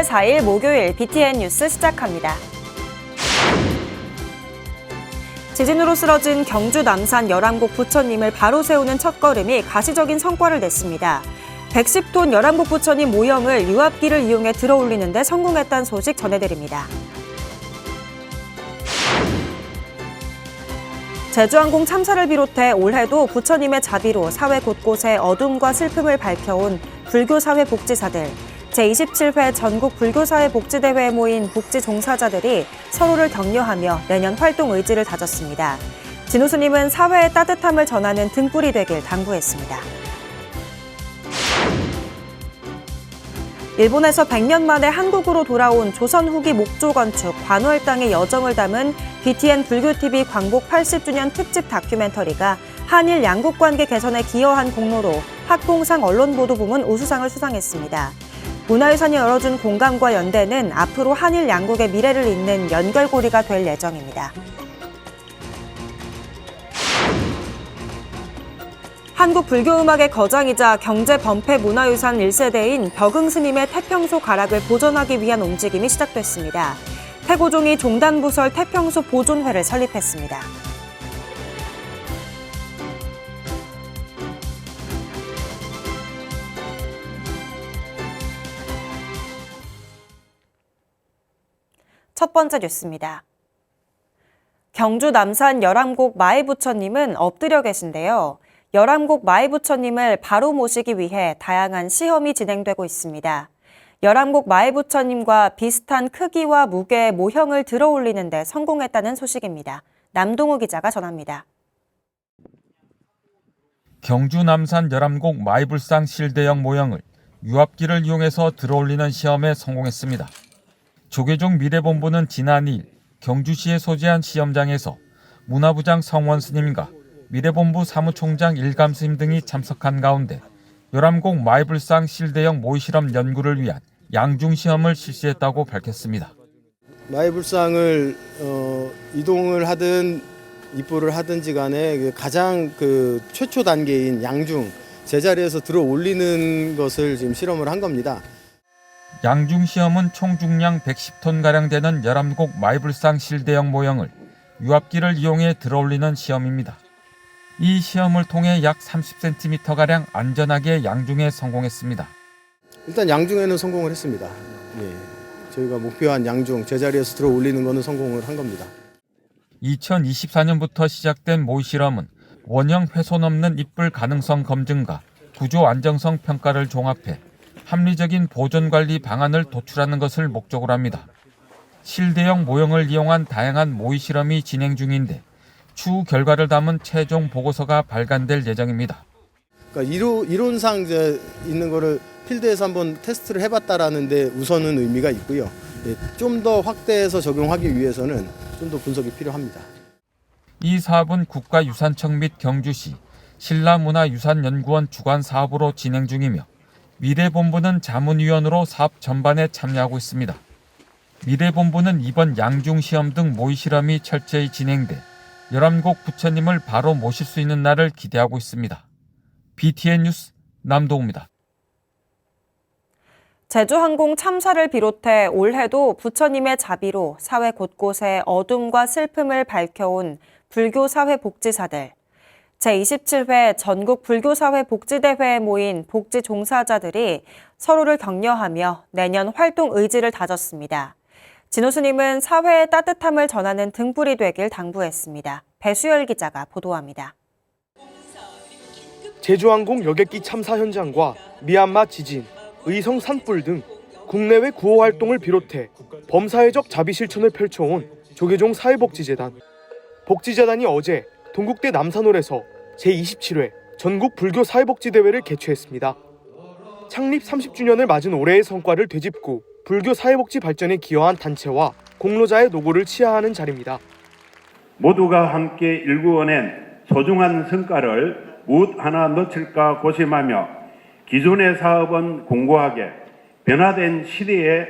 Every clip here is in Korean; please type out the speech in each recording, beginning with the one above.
12월 4일 목요일 BTN 뉴스 시작합니다. 지진으로 쓰러진 경주 남산 열암곡 부처님을 바로 세우는 첫걸음이 가시적인 성과를 냈습니다. 110톤 열암곡 부처님 모형을 유압기를 이용해 들어올리는 데 성공했다는 소식 전해드립니다. 제주항공 참사를 비롯해 올해도 부처님의 자비로 사회 곳곳에 어둠과 슬픔을 밝혀온 불교사회복지사들. 제27회 전국 불교사회 복지대회에 모인 복지 종사자들이 서로를 격려하며 내년 활동 의지를 다졌습니다. 진우스님은 사회의 따뜻함을 전하는 등불이 되길 당부했습니다. 일본에서 100년 만에 한국으로 돌아온 조선 후기 목조 건축 관월당의 여정을 담은 BTN 불교TV 광복 80주년 특집 다큐멘터리가 한일 양국 관계 개선에 기여한 공로로 학공상 언론 보도 부문 우수상을 수상했습니다. 문화유산이 열어준 공감과 연대는 앞으로 한일 양국의 미래를 잇는 연결고리가 될 예정입니다. 한국 불교 음악의 거장이자 경제 범패 문화유산 1세대인 벽흥 스님의 태평소 가락을 보존하기 위한 움직임이 시작됐습니다. 태고종이 종단부설 태평소 보존회를 설립했습니다. 첫 번째 뉴스입니다. 경주 남산 열암곡 마의부처님은 엎드려 계신데요. 열암곡 마의부처님을 바로 모시기 위해 다양한 시험이 진행되고 있습니다. 열암곡 마의부처님과 비슷한 크기와 무게의 모형을 들어 올리는 데 성공했다는 소식입니다. 남동우 기자가 전합니다. 경주 남산 열암곡 마이불상 실대형 모형을 유압기를 이용해서 들어 올리는 시험에 성공했습니다. 조계종 미래본부는 지난 2일 경주시에 소재한 시험장에서 문화부장 성원 스님과 미래본부 사무총장 일감 스님 등이 참석한 가운데 열암곡 마이불상 실대형 모의실험 연구를 위한 양중 시험을 실시했다고 밝혔습니다. 마이불상을 어, 이동을 하든 입부를 하든지 간에 그 가장 그 최초 단계인 양중 제자리에서 들어 올리는 것을 지금 실험을 한 겁니다. 양중 시험은 총 중량 110톤 가량 되는 열암곡 마이불상 실대형 모형을 유압기를 이용해 들어올리는 시험입니다. 이 시험을 통해 약 30cm 가량 안전하게 양중에 성공했습니다. 일단 양중에는 성공을 했습니다. 예. 저희가 목표한 양중 제자리에서 들어 올리는 거는 성공을 한 겁니다. 2024년부터 시작된 모의 실험은 원형 훼손 없는 입불 가능성 검증과 구조 안정성 평가를 종합해 합리적인 보존 관리 방안을 도출하는 것을 목적으로 합니다. 실대형 모형을 이용한 다양한 모의 실험이 진행 중인데 추후 결과를 담은 최종 보고서가 발간될 예정입니다. 그러니까 이로, 이론상 이제 있는 거를 필드에서 한번 테스트를 해봤다라는데 우선은 의미가 있고요. 예, 좀더 확대해서 적용하기 위해서는 좀 더 분석이 필요합니다. 이 사업은 국가유산청 및 경주시 신라문화유산연구원 주관 사업으로 진행 중이며 미래본부는 자문위원으로 사업 전반에 참여하고 있습니다. 미래본부는 이번 양중 시험 등 모의 실험이 철저히 진행돼 열암곡 부처님을 바로 모실 수 있는 날을 기대하고 있습니다. BTN 뉴스 남도우입니다. 제주항공 참사를 비롯해 올해도 부처님의 자비로 사회 곳곳에 어둠과 슬픔을 밝혀온 불교 사회복지사들. 제27회 전국 불교사회 복지대회에 모인 복지 종사자들이 서로를 격려하며 내년 활동 의지를 다졌습니다. 진호 스님은 사회의 따뜻함을 전하는 등불이 되길 당부했습니다. 배수열 기자가 보도합니다. 제주항공 여객기 참사 현장과 미얀마 지진, 의성 산불 등 국내외 구호 활동을 비롯해 범사회적 자비 실천을 펼쳐온 조계종 사회복지재단. 복지재단이 어제 동국대 남산홀에서 제27회 전국 불교 사회복지대회를 개최했습니다. 창립 30주년을 맞은 올해의 성과를 되짚고 불교 사회복지 발전에 기여한 단체와 공로자의 노고를 치하하는 자리입니다. 모두가 함께 일구어낸 소중한 성과를 무엇 하나 놓칠까 고심하며 기존의 사업은 공고하게 변화된 시대에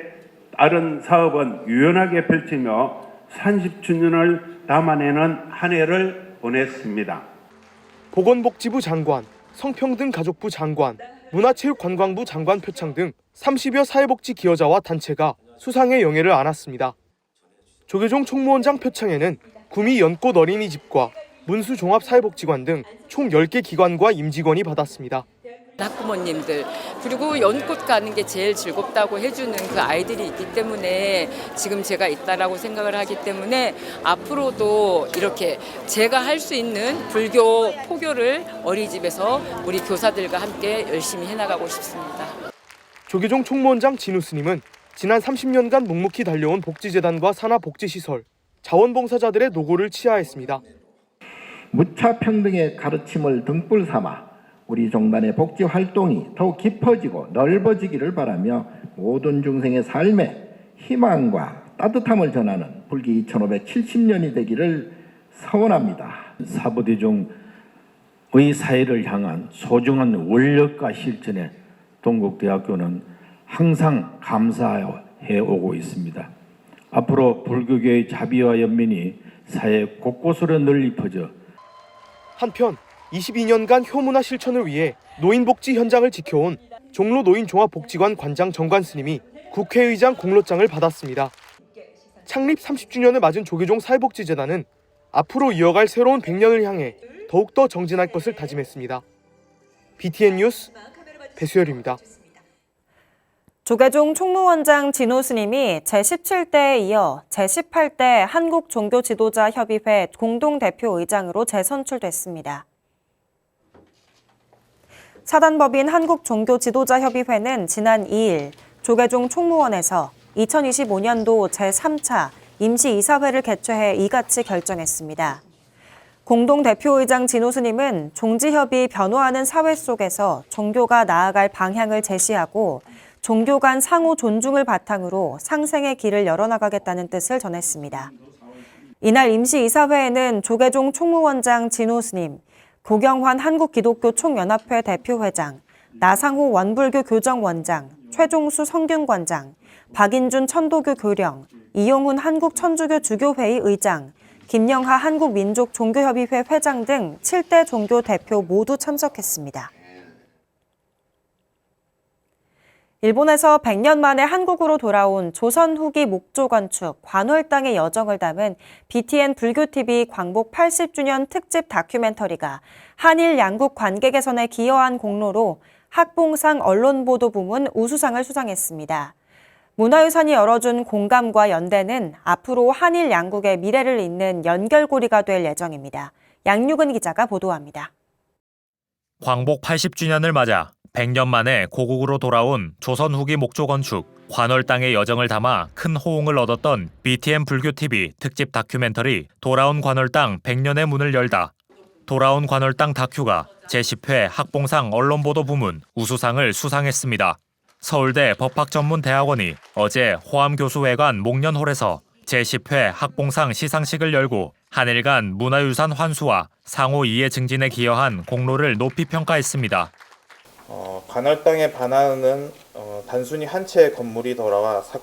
따른 사업은 유연하게 펼치며 30주년을 담아내는 한 해를 보냈습니다. 보건복지부 장관, 성평등가족부 장관, 문화체육관광부 장관 표창 등 30여 사회복지 기여자와 단체가 수상의 영예를 안았습니다. 조계종 총무원장 표창에는 구미 연꽃 어린이집과 문수종합사회복지관 등 총 10개 기관과 임직원이 받았습니다. 학부모님들 그리고 연꽃 가는 게 제일 즐겁다고 해주는 그 아이들이 있기 때문에 지금 제가 있다라고 생각을 하기 때문에 앞으로도 이렇게 제가 할 수 있는 불교 포교를 어린이집에서 우리 교사들과 함께 열심히 해나가고 싶습니다. 조계종 총무원장 진우 스님은 지난 30년간 묵묵히 달려온 복지재단과 산하복지시설, 자원봉사자들의 노고를 치하했습니다. 무차평등의 가르침을 등불 삼아 우리 종단의 복지 활동이 더욱 깊어지고 넓어지기를 바라며 모든 중생의 삶에 희망과 따뜻함을 전하는 불기 2570년이 되기를 서원합니다. 사부대중의 사회를 향한 소중한 원력과 실천에 동국대학교는 항상 감사해 오고 있습니다. 앞으로 불교계의 자비와 연민이 사회 곳곳으로 널리 퍼져 한편 22년간 효문화 실천을 위해 노인복지 현장을 지켜온 종로 노인종합복지관 관장 정관 스님이 국회의장 공로장을 받았습니다. 창립 30주년을 맞은 조계종 사회복지재단은 앞으로 이어갈 새로운 100년을 향해 더욱더 정진할 것을 다짐했습니다. BTN 뉴스 배수열입니다. 조계종 총무원장 진호 스님이 제17대에 이어 제18대 한국종교지도자협의회 공동대표의장으로 재선출됐습니다. 사단법인 한국종교지도자협의회는 지난 2일 조계종 총무원에서 2025년도 제3차 임시이사회를 개최해 이같이 결정했습니다. 공동대표의장 진호 스님은 종지협이 변화하는 사회 속에서 종교가 나아갈 방향을 제시하고 종교 간 상호 존중을 바탕으로 상생의 길을 열어나가겠다는 뜻을 전했습니다. 이날 임시이사회에는 조계종 총무원장 진호 스님, 고경환 한국기독교 총연합회 대표회장, 나상호 원불교 교정원장, 최종수 성균관장, 박인준 천도교 교령, 이용훈 한국천주교 주교회의 의장, 김영하 한국민족종교협의회 회장 등 7대 종교 대표 모두 참석했습니다. 일본에서 100년 만에 한국으로 돌아온 조선 후기 목조 건축 관월당의 여정을 담은 BTN 불교TV 광복 80주년 특집 다큐멘터리가 한일 양국 관계 개선에 기여한 공로로 학봉상 언론보도 부문 우수상을 수상했습니다. 문화유산이 열어준 공감과 연대는 앞으로 한일 양국의 미래를 잇는 연결고리가 될 예정입니다. 양육은 기자가 보도합니다. 광복 80주년을 맞아 100년 만에 고국으로 돌아온 조선 후기 목조 건축 관월 땅의 여정을 담아 큰 호응을 얻었던 BTN 불교 TV 특집 다큐멘터리 돌아온 관월 땅 100년의 문을 열다. 돌아온 관월 땅 다큐가 제10회 학봉상 언론보도 부문 우수상을 수상했습니다. 서울대 법학전문대학원이 어제 호암 교수회관 목련홀에서 제10회 학봉상 시상식을 열고 한일 간 문화유산 환수와 상호 이해 증진에 기여한 공로를 높이 평가했습니다. 어, 땅의 반환은 어, 단순히 한 채의 건물이 돌아와 사-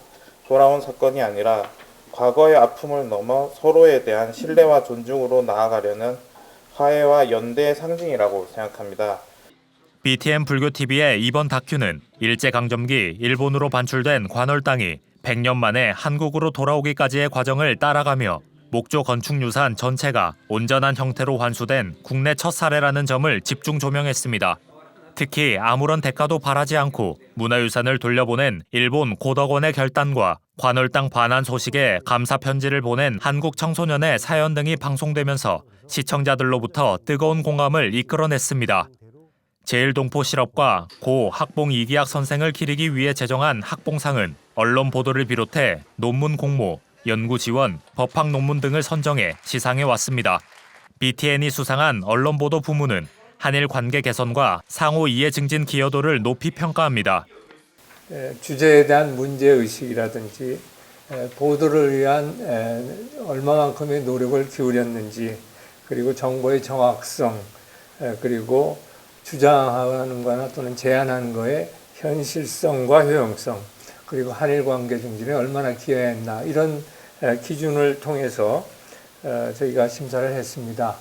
돌아온 사건이 아니라 과거의 아픔을 넘어 서로에 대한 신뢰와 존중으로 나아가려는 화해와 연대의 상징이라고 생각합니다. BTN 불교 TV의 이번 다큐는 일제 강점기 일본으로 반출된 관월 땅이 100년 만에 한국으로 돌아오기까지의 과정을 따라가며 목조 건축 유산 전체가 온전한 형태로 환수된 국내 첫 사례라는 점을 집중 조명했습니다. 특히 아무런 대가도 바라지 않고 문화유산을 돌려보낸 일본 고덕원의 결단과 관월 땅 반환 소식에 감사 편지를 보낸 한국 청소년의 사연 등이 방송되면서 시청자들로부터 뜨거운 공감을 이끌어냈습니다. 제일동포 실업과 고 학봉 이기학 선생을 기리기 위해 제정한 학봉상은 언론 보도를 비롯해 논문 공모, 연구 지원, 법학 논문 등을 선정해 시상해 왔습니다. BTN이 수상한 언론 보도 부문은 한일 관계 개선과 상호 이해 증진 기여도를 높이 평가합니다. 에, 주제에 대한 문제 의식이라든지 에, 보도를 위한 에, 얼마만큼의 노력을 기울였는지 그리고 정보의 정확성 에, 그리고 주장하는 거나 또는 제안하는 거의 현실성과 효용성 그리고 한일 관계 증진에 얼마나 기여했나 이런 에, 기준을 통해서 에, 저희가 심사를 했습니다.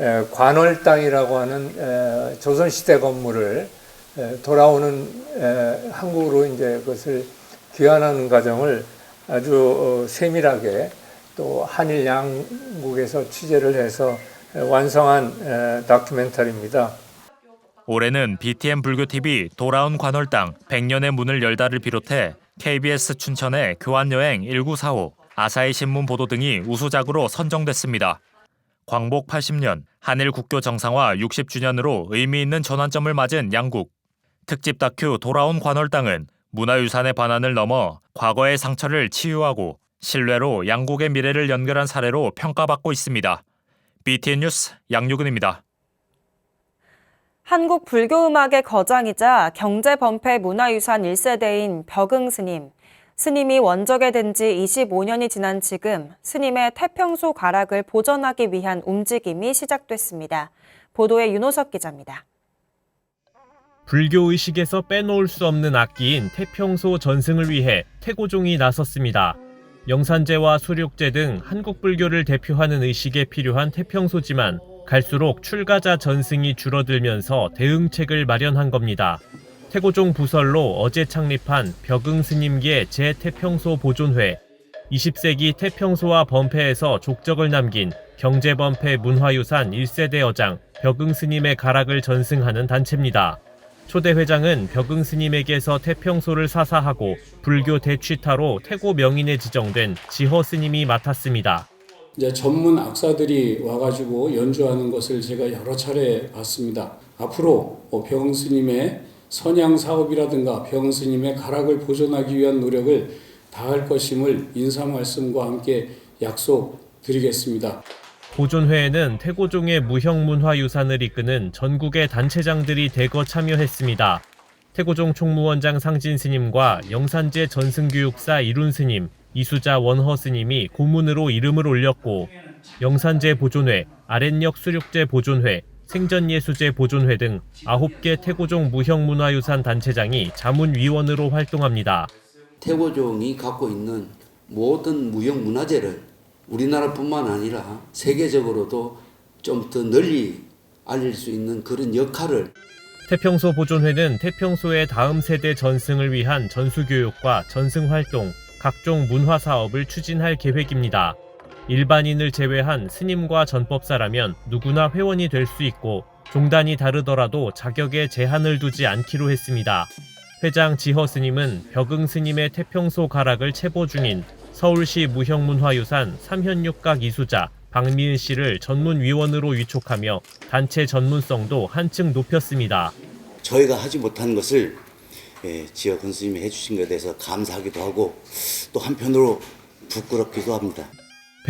에, 관월 땅이라고 하는 에, 조선 시대 건물을 에, 돌아오는 에, 한국으로 이제 그것을 귀환하는 과정을 아주 어, 세밀하게 또 한일 양국에서 취재를 해서 에, 완성한 에, 다큐멘터리입니다. 올해는 BTN 불교 TV 돌아온 관월당 100년의 문을 열다를 비롯해 KBS 춘천의 교환여행 1945, 아사히 신문 보도 등이 우수작으로 선정됐습니다. 광복 80년, 한일 국교 정상화 60주년으로 의미 있는 전환점을 맞은 양국. 특집 다큐 돌아온 관월당은 문화유산의 반환을 넘어 과거의 상처를 치유하고 신뢰로 양국의 미래를 연결한 사례로 평가받고 있습니다. BTN 뉴스 양유근입니다. 한국 불교 음악의 거장이자 경제 범패 문화유산 1세대인 벽응 스님. 스님이 원적에 된지 25년이 지난 지금 스님의 태평소 가락을 보존하기 위한 움직임이 시작됐습니다. 보도에 윤호석 기자입니다. 불교 의식에서 빼놓을 수 없는 악기인 태평소 전승을 위해 태고종이 나섰습니다. 영산제와 수륙제 등 한국 불교를 대표하는 의식에 필요한 태평소지만 갈수록 출가자 전승이 줄어들면서 대응책을 마련한 겁니다. 태고종 부설로 어제 창립한 벽응 스님계 제태평소 보존회 20세기 태평소와 범패에서 족적을 남긴 경제범패 문화유산 1세대 어장 벽응 스님의 가락을 전승하는 단체입니다. 초대 회장은 벽응 스님에게서 태평소를 사사하고 불교 대취타로 태고 명인에 지정된 지허 스님이 맡았습니다. 이제 전문 악사들이 와가지고 연주하는 것을 제가 여러 차례 봤습니다. 앞으로 뭐병 스님의 선양 사업이라든가 병 스님의 가락을 보존하기 위한 노력을 다할 것임을 인사 말씀과 함께 약속드리겠습니다. 보존회에는 태고종의 무형문화유산을 이끄는 전국의 단체장들이 대거 참여했습니다. 태고종 총무원장 상진 스님과 영산제 전승교육사 이룬 스님, 이수자 원허 스님이 고문으로 이름을 올렸고 영산제 보존회, 아랫역 수륙제 보존회, 생전예수제 보존회 등 9개 태고종 무형문화유산 단체장이 자문위원으로 활동합니다. 태고종이 갖고 있는 모든 무형 문화재를 우리나라뿐만 아니라 세계적으로도 좀 더 널리 알릴 수 있는 그런 역할을 태평소 보존회는 태평소의 다음 세대 전승을 위한 전수교육과 전승활동, 각종 문화 사업을 추진할 계획입니다. 일반인을 제외한 스님과 전법사라면 누구나 회원이 될 수 있고 종단이 다르더라도 자격에 제한을 두지 않기로 했습니다. 회장 지허 스님은 벽응 스님의 태평소 가락을 체보 중인 서울시 무형문화유산 삼현육각 이수자 박미은 씨를 전문위원으로 위촉하며 단체 전문성도 한층 높였습니다. 저희가 하지 못한 것을 예, 지어 권스님이 해주신 것에 대해서 감사하기도 하고 또 한편으로 부끄럽기도 합니다.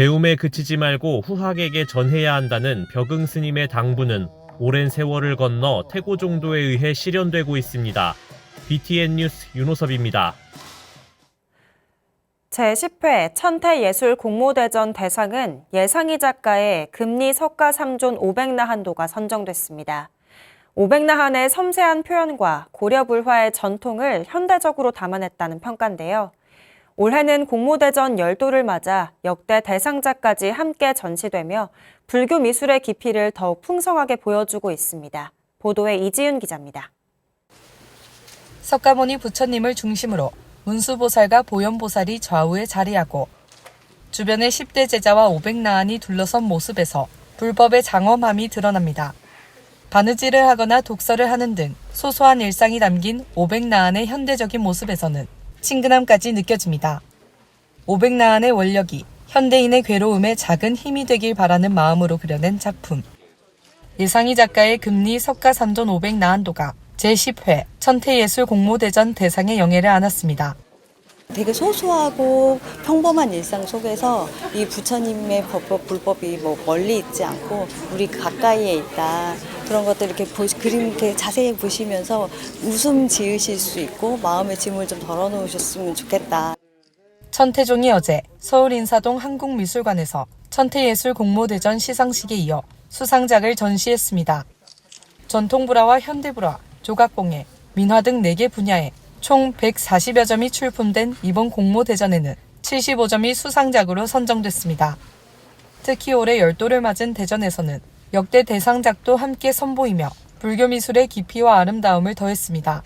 배움에 그치지 말고 후학에게 전해야 한다는 벽응 스님의 당부는 오랜 세월을 건너 태고 정도에 의해 실현되고 있습니다. BTN 뉴스 윤호섭입니다. 제10회 천태예술 공모대전 대상은 예상희 작가의 금리 석가 3존 500나한도가 선정됐습니다. 500나한의 섬세한 표현과 고려 불화의 전통을 현대적으로 담아냈다는 평가인데요. 올해는 공모대전 열도를 맞아 역대 대상자까지 함께 전시되며 불교 미술의 깊이를 더욱 풍성하게 보여주고 있습니다. 보도에 이지윤 기자입니다. 석가모니 부처님을 중심으로 문수보살과 보현보살이 좌우에 자리하고 주변의 10대 제자와 500나안이 둘러선 모습에서 불법의 장엄함이 드러납니다. 바느질을 하거나 독서를 하는 등 소소한 일상이 담긴 500나안의 현대적인 모습에서는 친근함까지 느껴집니다. 500나안의 원력이 현대인의 괴로움에 작은 힘이 되길 바라는 마음으로 그려낸 작품. 예상희 작가의 금리 석가 3존 500나안도가 제10회 천태예술 공모대전 대상의 영예를 안았습니다. 되게 소소하고 평범한 일상 속에서 이 부처님의 법법, 불법이 뭐 멀리 있지 않고 우리 가까이에 있다. 그런 것들 이렇게 보, 그림 이렇게 자세히 보시면서 웃음 지으실 수 있고 마음의 짐을 좀 덜어놓으셨으면 좋겠다. 천태종이 어제 서울 인사동 한국미술관에서 천태예술 공모대전 시상식에 이어 수상작을 전시했습니다. 전통불화와 현대불화, 조각공예, 민화 등 4개 분야에 총 140여 점이 출품된 이번 공모대전에는 75점이 수상작으로 선정됐습니다. 특히 올해 열도를 맞은 대전에서는 역대 대상작도 함께 선보이며 불교 미술의 깊이와 아름다움을 더했습니다.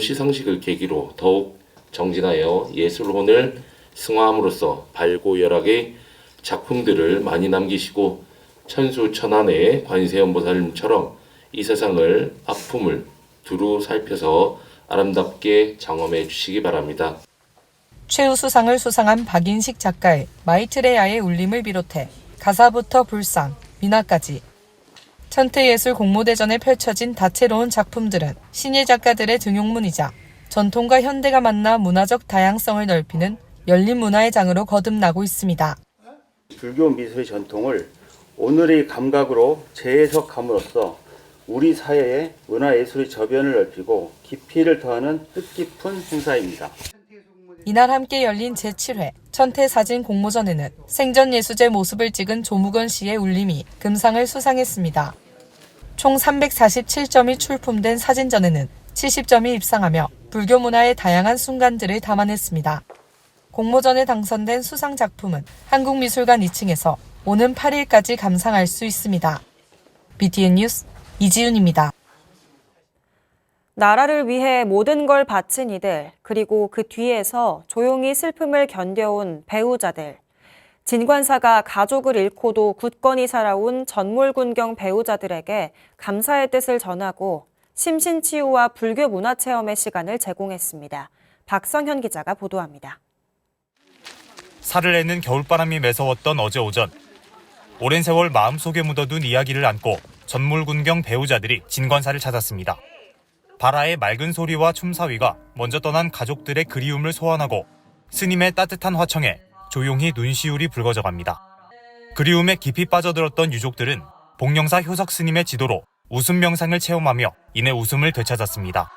시상식을 계기로 더욱 정진하여 예술혼을 승화함으로써 발고열하게 작품들을 많이 남기시고 천수천안의 관세음보살님처럼 이 세상을 아픔을 두루 살펴서 아름답게 장엄해 주시기 바랍니다. 최우 수상을 수상한 박인식 작가의 마이트레야의 울림을 비롯해 가사부터 불상, 미나까지 천태예술 공모대전에 펼쳐진 다채로운 작품들은 신예 작가들의 등용문이자 전통과 현대가 만나 문화적 다양성을 넓히는 열린 문화의 장으로 거듭나고 있습니다. 불교 미술의 전통을 오늘의 감각으로 재해석함으로써 우리 사회의 문화예술의 저변을 넓히고 깊이를 더하는 뜻깊은 행사입니다. 이날 함께 열린 제7회 천태사진 공모전에는 생전 예수제 모습을 찍은 조무건 씨의 울림이 금상을 수상했습니다. 총 347점이 출품된 사진전에는 70점이 입상하며 불교 문화의 다양한 순간들을 담아냈습니다. 공모전에 당선된 수상 작품은 한국미술관 2층에서 오는 8일까지 감상할 수 있습니다. BTN 뉴스 이지윤입니다. 나라를 위해 모든 걸 바친 이들, 그리고 그 뒤에서 조용히 슬픔을 견뎌온 배우자들. 진관사가 가족을 잃고도 굳건히 살아온 전몰군경 배우자들에게 감사의 뜻을 전하고 심신치유와 불교 문화체험의 시간을 제공했습니다. 박성현 기자가 보도합니다. 살을 내는 겨울바람이 매서웠던 어제 오전. 오랜 세월 마음속에 묻어둔 이야기를 안고 전몰군경 배우자들이 진관사를 찾았습니다. 바라의 맑은 소리와 춤사위가 먼저 떠난 가족들의 그리움을 소환하고 스님의 따뜻한 화청에 조용히 눈시울이 붉어져갑니다. 그리움에 깊이 빠져들었던 유족들은 복령사 효석 스님의 지도로 웃음 명상을 체험하며 이내 웃음을 되찾았습니다.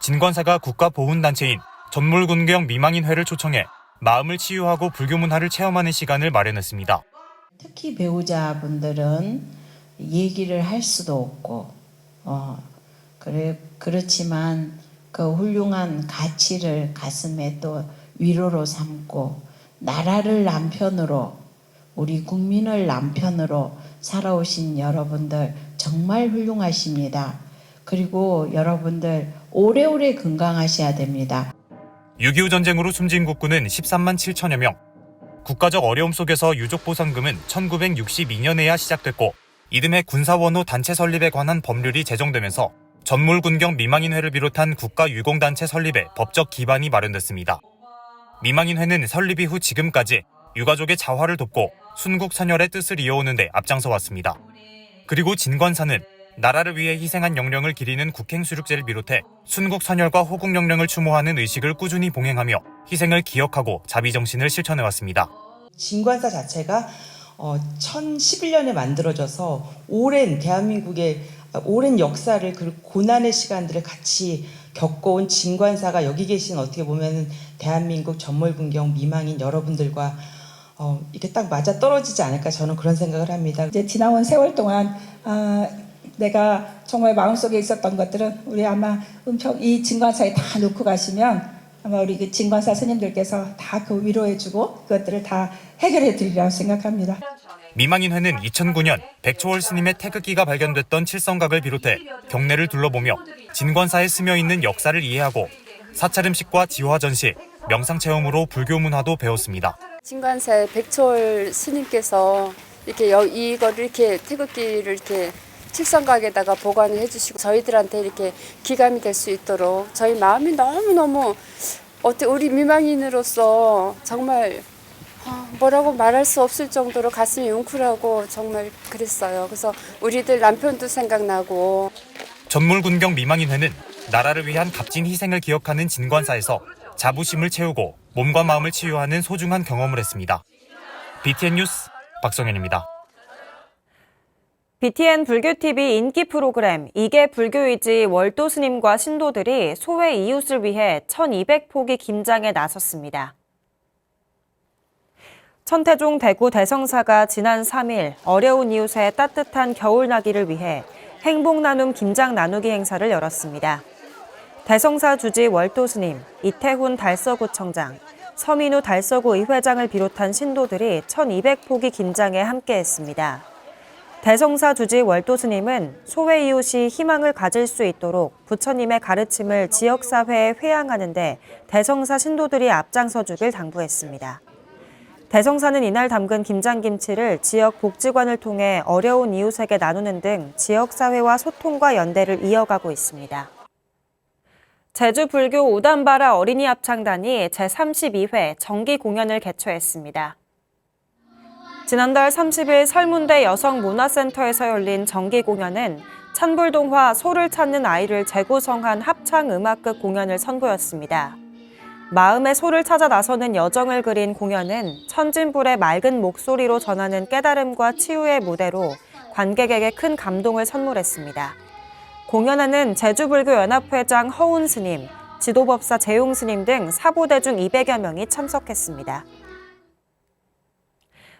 진관사가 국가보훈단체인 전몰군경 미망인회를 초청해 마음을 치유하고 불교 문화를 체험하는 시간을 마련했습니다. 특히 배우자분들은 얘기를 할 수도 없고, 어, 그렇지만 그 훌륭한 가치를 가슴에 또 위로로 삼고, 나라를 남편으로, 우리 국민을 남편으로 살아오신 여러분들 정말 훌륭하십니다. 그리고 여러분들 오래오래 건강하셔야 됩니다. 6.25 전쟁으로 숨진 국군은 13만 7천여 명. 국가적 어려움 속에서 유족 보상금은 1962년에야 시작됐고 이듬해 군사원호 단체 설립에 관한 법률이 제정되면서 전몰군경 미망인회를 비롯한 국가 유공단체 설립에 법적 기반이 마련됐습니다. 미망인회는 설립 이후 지금까지 유가족의 자활을 돕고 순국 선열의 뜻을 이어오는 데 앞장서 왔습니다. 그리고 진관사는 나라를 위해 희생한 영령을 기리는 국행수륙제를 비롯해 순국 선열과 호국 영령을 추모하는 의식을 꾸준히 봉행하며 희생을 기억하고 자비 정신을 실천해 왔습니다. 진관사 자체가 어, 1011년에 만들어져서 오랜 대한민국의 오랜 역사를 그 고난의 시간들을 같이 겪어온 진관사가 여기 계신 어떻게 보면 대한민국 전몰군경 미망인 여러분들과 어, 이게 딱 맞아 떨어지지 않을까 저는 그런 생각을 합니다. 이제 지나온 세월 동안 아, 내가 정말 마음속에 있었던 것들은 우리 아마 은평 이 진관사에 다 놓고 가시면 아마 우리 그 진관사 스님들께서 다 그 위로해주고 그것들을 다 해결해 드리리라고 생각합니다. 미망인회는 2009년 백초월 스님의 태극기가 발견됐던 칠성각을 비롯해 경내를 둘러보며 진관사에 스며 있는 역사를 이해하고 사찰음식과 지화 전시, 명상 체험으로 불교 문화도 배웠습니다. 진관사의 백초월 스님께서 이렇게 여, 이거를 이렇게 태극기를 이렇게 칠성각에다가 보관을 해주시고 저희들한테 이렇게 기감이 될 수 있도록 저희 마음이 너무 너무 어때 우리 미망인으로서 정말 아, 뭐라고 말할 수 없을 정도로 가슴이 웅크라고 정말 그랬어요. 그래서 우리들 남편도 생각나고 전몰군경 미망인회는 나라를 위한 값진 희생을 기억하는 진관사에서 자부심을 채우고 몸과 마음을 치유하는 소중한 경험을 했습니다. BTN 뉴스 박성현입니다. BTN 불교TV 인기 프로그램 이게 불교이지 월도 스님과 신도들이 소외 이웃을 위해 1200포기 김장에 나섰습니다. 천태종 대구 대성사가 지난 3일 어려운 이웃의 따뜻한 겨울 나기를 위해 행복 나눔 김장 나누기 행사를 열었습니다. 대성사 주지 월도 스님, 이태훈 달서구청장, 서민우 달서구 의회장을 비롯한 신도들이 1200포기 김장에 함께했습니다. 대성사 주지 월도 스님은 소외 이웃이 희망을 가질 수 있도록 부처님의 가르침을 지역사회에 회양하는데 대성사 신도들이 앞장서 주길 당부했습니다. 대성사는 이날 담근 김장김치를 지역 복지관을 통해 어려운 이웃에게 나누는 등 지역사회와 소통과 연대를 이어가고 있습니다. 제주 불교 오단바라 어린이 합창단이 제32회 정기 공연을 개최했습니다. 지난달 30일 설문대 여성문화센터에서 열린 정기 공연은 찬불동화 소를 찾는 아이를 재구성한 합창음악극 공연을 선보였습니다. 마음의 소를 찾아 나서는 여정을 그린 공연은 천진불의 맑은 목소리로 전하는 깨달음과 치유의 무대로 관객에게 큰 감동을 선물했습니다. 공연에는 제주불교연합회장 허운 스님, 지도법사 재용 스님 등 사보대중 200여 명이 참석했습니다.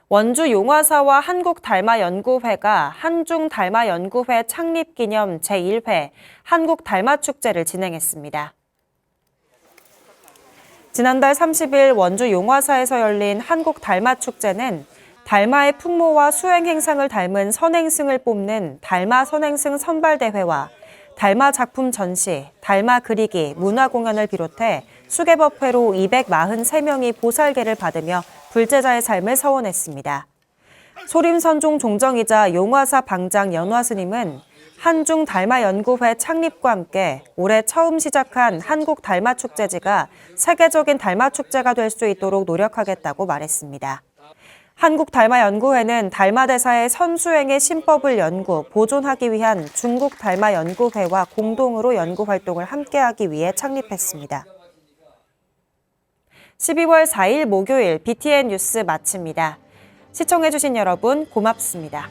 원주 용화사와 한국달마연구회가 한중달마연구회 창립기념 제1회 한국달마축제를 진행했습니다. 지난달 30일 원주 용화사에서 열린 한국달마축제는 달마의 풍모와 수행 행상을 닮은 선행승을 뽑는 달마 선행승 선발대회와 달마 작품 전시, 달마 그리기, 문화 공연을 비롯해 수개법회로 243명이 보살계를 받으며 불제자의 삶을 서원했습니다. 소림선종 종정이자 용화사 방장 연화스님은 한중 달마 연구회 창립과 함께 올해 처음 시작한 한국 달마 축제지가 세계적인 달마 축제가 될 수 있도록 노력하겠다고 말했습니다. 한국 달마 연구회는 달마 대사의 선수행의 신법을 연구, 보존하기 위한 중국 달마 연구회와 공동으로 연구 활동을 함께하기 위해 창립했습니다. 12월 4일 목요일 BTN 뉴스 마칩니다. 시청해주신 여러분 고맙습니다.